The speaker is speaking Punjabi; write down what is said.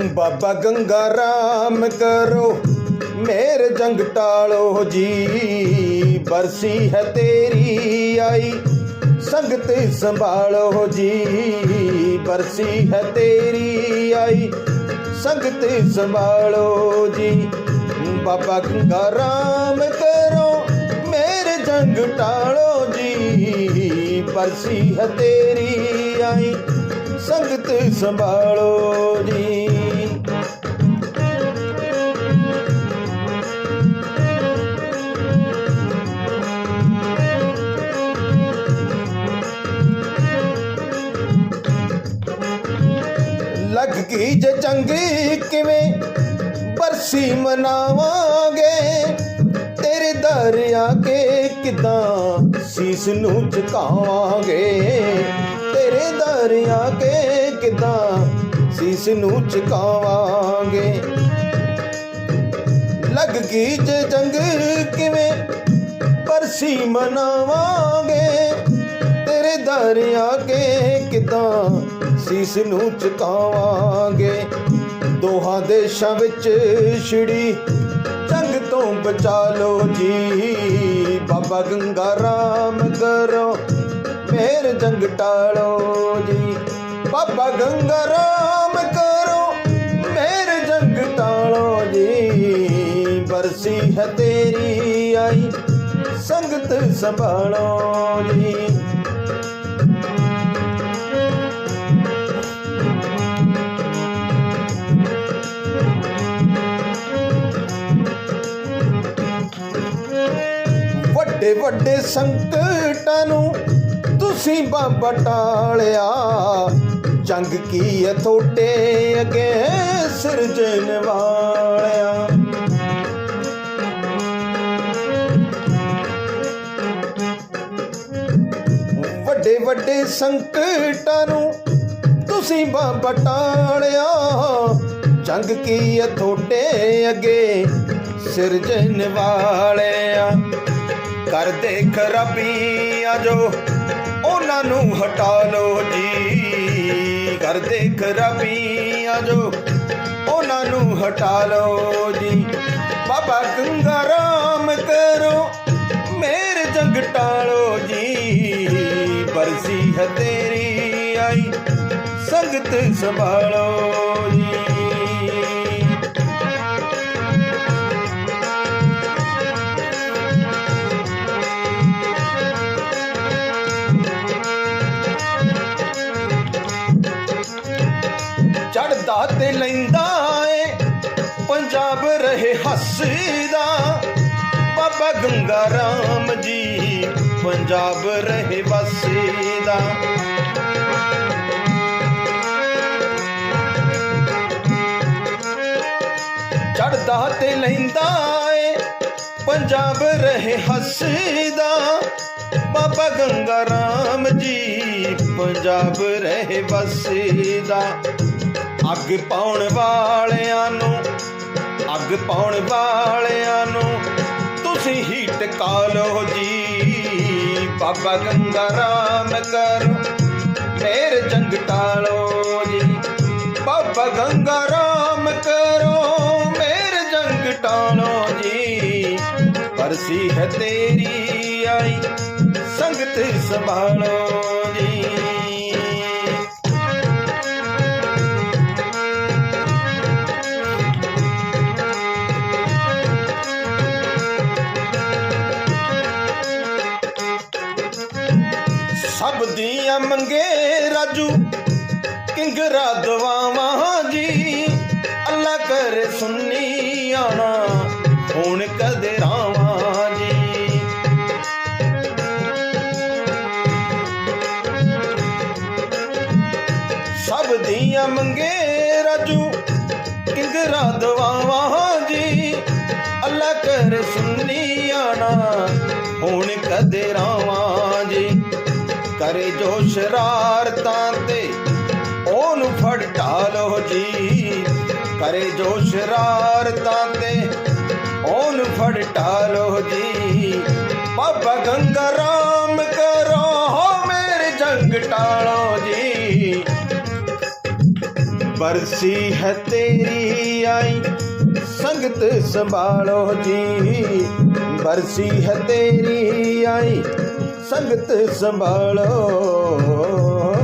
ਬਾਬਾ ਗੰਗਾ ਰਾਮ ਕਰੋ, ਮੇਰ ਜੰਗ ਟਾਲੋ ਜੀ। ਬਰਸੀ ਹੈ ਤੇਰੀ ਆਈ, ਸੰਗਤ ਸੰਭਾਲੋ ਜੀ। ਬਰਸੀ ਹੈ ਤੇਰੀ ਆਈ, ਸੰਗਤ ਸੰਭਾਲੋ ਜੀ। ਬਾਬਾ ਗੰਗਾ ਰਾਮ ਕਰੋ, ਮੇਰੇ ਜੰਗ ਟਾਲੋ ਜੀ। ਬਰਸੀ ਹੈ ਤੇਰੀ ਆਈ, ਸੰਗਤ ਸੰਭਾਲੋ ਜੀ। ਲੱਗ ਗਈ ਜੇ ਚੰਗੀ ਕਿਵੇਂ ਬਰਸੀ ਮਨਾਵਾਂਗੇ? ਤੇਰੇ ਦਰਿਆ ਕੇ ਕਿਦਾਂ ਸੀਸ ਨੂੰ ਝੁਕਾਵਾਂਗੇ? ਤੇਰੇ ਦਰਿਆ ਕੇ ਕਿਦਾਂ ਸੀਸ ਨੂੰ ਝੁਕਾਵਾਂਗੇ? ਲੱਗ ਗਈ ਜੇ ਜੰਗ ਕਿਵੇਂ ਬਰਸੀ ਮਨਾਵਾਂਗੇ? ਤੇਰੇ ਦਰਿਆ ਕੇ ਕਿਦਾਂ ਸੀਸ ਨੂੰ ਝੁਕਾਵਾਂਗੇ ਦੋਹਾਂ ਦੇਸ਼ਾਂ ਵਿੱਚ ਛਿੜੀ ਜੰਗ ਤੋਂ ਬਚਾ ਲੋ ਜੀ। ਬਾਬਾ ਗੰਗਾ ਰਾਮ ਕਰੋ, ਮੇਰ ਜੰਗ ਟਾਲੋ ਜੀ। ਬਾਬਾ ਗੰਗਾ ਰਾਮ ਕਰੋ, ਮੇਰ ਜੰਗ ਟਾਲੋ ਜੀ। ਬਰਸੀ ਹੈ ਤੇਰੀ ਆਈ, ਸੰਗਤ ਸੰਭਾਲੋ ਜੀ। ਵੱਡੇ ਵੱਡੇ ਸੰਕਟਾਂ ਨੂੰ ਤੁਸੀਂ ਬਾਬਾ ਟਾਲਿਆ। ਜੰਗ ਕੀ ਹੈ ਥੋੜੇ ਅੱਗੇ ਸਿਰਜਣ ਵਾਲਿਆ ਵੱਡੇ ਵੱਡੇ ਸੰਕਟਾਂ ਨੂੰ ਤੁਸੀਂ ਬਾਬਾ ਟਾਲਿਆ। ਜੰਗ ਕੀ ਹੈ ਥੋੜੇ ਅੱਗੇ ਸਿਰਜਣ ਵਾਲਿਆ ਕਰਦੇ ਖਰਾਬੀਆਂ ਜੋ ਉਹਨਾਂ ਨੂੰ ਹਟਾ ਲੋ ਜੀ। ਕਰਦੇ ਖਰਾਬੀਆਂ ਜੋ ਉਹਨਾਂ ਨੂੰ ਹਟਾ ਲੋ ਜੀ। ਬਾਬਾ ਗੰਗਾ ਰਾਮ ਕਰੋ, ਮੇਰ ਜੰਗ ਟਾਲੋ ਜੀ। ਬਰਸੀ ਹੈ ਤੇਰੀ ਆਈ, ਸੰਗਤ ਸੰਭਾਲੋ ਜੀ। ਹੱਸਦਾ ਬਾਬਾ ਗੰਗਾ ਰਾਮ ਜੀ, ਪੰਜਾਬ ਰਹੇ ਵਸਦਾ। ਚੜਦਾ ਤੇ ਲੈਂਦਾ ਏ, ਪੰਜਾਬ ਰਹੇ ਹੱਸਦਾ। ਬਾਬਾ ਗੰਗਾ ਰਾਮ ਜੀ, ਪੰਜਾਬ ਰਹੇ ਵਸਦਾ। ਅੱਗ ਪਾਉਣ ਵਾਲਿਆਂ ਨੂੰ ਅੱਗ ਪਾਉਣ ਵਾਲਿਆਂ ਨੂੰ ਤੁਸੀਂ ਹੀ ਟਿਕਾ ਲਓ ਜੀ। ਬਾਬਾ ਗੰਗਾ ਰਾਮ ਕਰ ਮੇਰ ਜੰਗ ਟਾਲੋ ਜੀ। ਬਾਬਾ ਗੰਗਾ ਰਾਮ ਕਰੋ ਮੇਰ ਜੰਗ ਟਾਲੋ ਜੀ। ਪਰਸੀ ਹੈ ਤੇਰੀ ਆਈ, ਸੰਗਤ ਸੰਭਾਲੋ ਜੀ। ਸਭ ਦੀਆਂ ਮੰਗੇ ਰਾਜੂ, ਕਿੰਗਰਾ ਦਵਾਵਾਂ ਜੀ। ਅੱਲਾ ਕਰ ਸੁੰਨੀ ਆਣਾ, ਹੁਣ ਕਦੇ ਰਾਵਾਂ ਜੀ। ਸਭ ਦੀਆਂ ਮੰਗੇ ਰਾਜੂ, ਕਿੰਗਰਾ ਦਵਾਵਾਂ ਜੀ। ਅੱਲਾ ਕਰ ਸੁੰਨੀ ਆਣਾ, ਹੁਣ ਕਦੇ ਰਾਵਾਂ ਕਰੇ ਜੋ ਸ਼ਰਾਰਤਾਂ ਤੇ, ਉਹਨੂੰ ਫੜ ਢਾਲੋ ਜੀ ਕਰੇ ਜੋ ਸ਼ਰਾਰਤਾਂ ਤੇ, ਉਹਨੂੰ ਫੜ ਢਾਲੋ ਜੀ ਬਾਬਾ ਗੰਗਾ ਰਾਮ ਕਰੋ ਮੇਰੇ ਜੰਗ ਟਾਲੋ ਜੀ ਬਰਸੀ ਹੈ ਤੇਰੀ ਆਈ, ਸੰਗਤ ਸੰਭਾਲੋ ਜੀ ਬਰਸੀ ਹੈ ਤੇਰੀ ਆਈ ਸੰਗਤ ਸੰਭਾਲੋ।